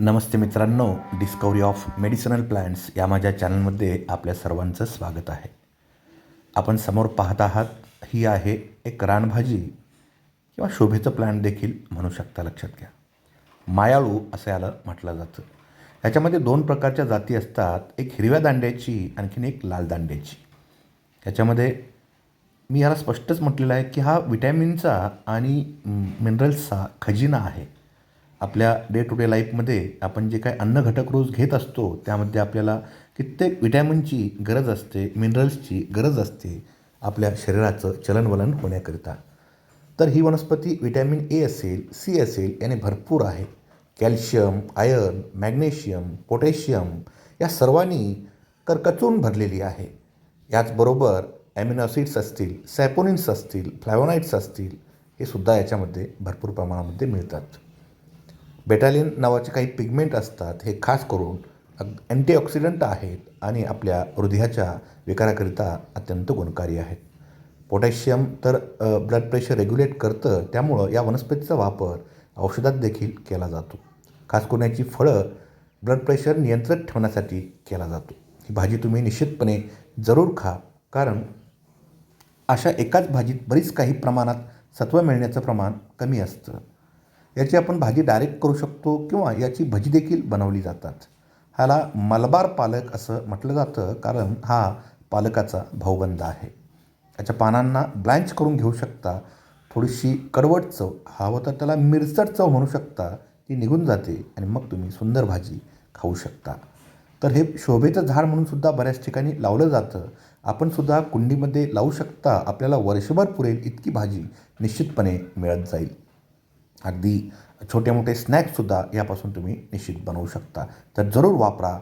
नमस्ते मित्रांनो discovery of medicinal plants या माझ्या चॅनलमध्ये आपल्या सर्वांचं स्वागत आहे. आपण समोर पाहत आहात ही आहे एक रानभाजी किंवा शोभेचं प्लॅन्ट देखील म्हणू शकता लक्षात घ्या. मायाळू असं याला म्हटलं जातं. याच्यामध्ये दोन प्रकारच्या जाती असतात एक हिरव्या दांड्याची आणखीन एक लाल दांड्याची. याच्यामध्ये मी याला स्पष्टच म्हटलेलं आहे की हा विटॅमिनचा आणि मिनरल्सचा खजिना आहे. आपल्या डे टू डे लाईफमध्ये आपण जे काय अन्न घटक रोज घेत असतो त्यामध्ये आपल्याला कित्येक विटॅमिनची गरज असते मिनरल्सची गरज असते आपल्या शरीराचं चलनवलन होण्याकरिता. तर ही वनस्पती विटॅमिन ए असेल सी असेल याने भरपूर आहे. कॅल्शियम आयर्न मॅग्नेशियम पोटॅशियम या सर्वांनी करकचून भरलेली आहे. याचबरोबर ॲमिनॉसिड्स असतील सॅपोनिन्स असतील फ्लॅवोनाईड्स असतील हे सुद्धा याच्यामध्ये भरपूर प्रमाणामध्ये मिळतात. बेटालिन नावाचे काही पिगमेंट असतात हे खास करून अँटीऑक्सिडंट आहेत आणि आपल्या हृदयाच्या विकाराकरिता अत्यंत गुणकारी आहेत. पोटॅशियम तर ब्लड प्रेशर रेग्युलेट करतं त्यामुळं या वनस्पतीचा वापर औषधात देखील केला जातो. खास करून याची फळं ब्लड प्रेशर नियंत्रित ठेवण्यासाठी केला जातो. ही भाजी तुम्ही निश्चितपणे जरूर खा कारण अशा एकाच भाजीत बरीच काही प्रमाणात सत्व मिळण्याचं प्रमाण कमी असतं. याची आपण भाजी डायरेक्ट करू शकतो किंवा याची भजी देखील बनवली जातात. ह्याला मलबार पालक असं म्हटलं जातं कारण हा पालकाचा भाऊबंद आहे. याच्या पानांना ब्लँच करून घेऊ शकता. थोडीशी कडवट चव हवं तर त्याला मिरसट चव म्हणू शकता. ती निघून जाते आणि मग तुम्ही सुंदर भाजी खाऊ शकता. तर हे शोभेचं झाड म्हणून सुद्धा बऱ्याच ठिकाणी लावलं जातं. आपण सुद्धा कुंडीमध्ये लावू शकता. आपल्याला वर्षभर पुरेल इतकी भाजी निश्चितपणे मिळत जाईल. अगदी छोटे मोठे स्नॅक्ससुद्धा यापासून तुम्ही निश्चित बनवू शकता. तर जरूर वापरा.